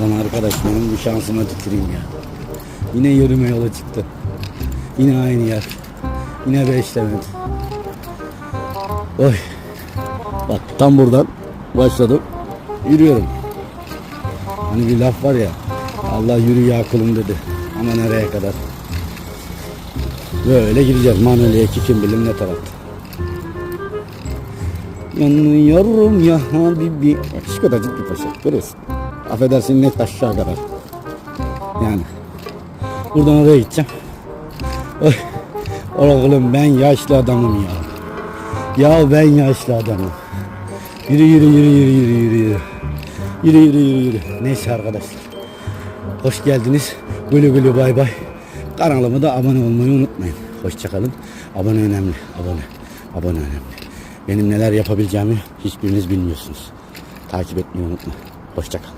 Lan arkadaş benim bu şansıma tüküreyim ya. Yine yürüme yola çıktı. Yine aynı yer. Yine beşlemedi. Oy. Bak tam buradan başladım. Yürüyorum. Hani bir laf var ya. Allah yürü ya kulum dedi. Ama nereye kadar? Böyle gideceğiz. Manoli'ye ki kim bilir ne tarafta. Yanıyorum ya Habibi. Şu kadarcık bir paşa. Görüyorsun. Affedersin net aşağı kadar. Yani. Buradan oraya gideceğim. Oy. Oğlum ben yaşlı adamım ya. Ya ben yaşlı adamım. Yürü yürü yürü yürü yürü yürü yürü. Yürü yürü yürü yürü. Neyse arkadaşlar. Hoş geldiniz. Gülü gülü bay bay. Kanalıma da abone olmayı unutmayın. Hoşçakalın. Abone önemli. Abone. Abone önemli. Benim neler yapabileceğimi hiçbiriniz bilmiyorsunuz. Takip etmeyi unutma. Hoşçakalın.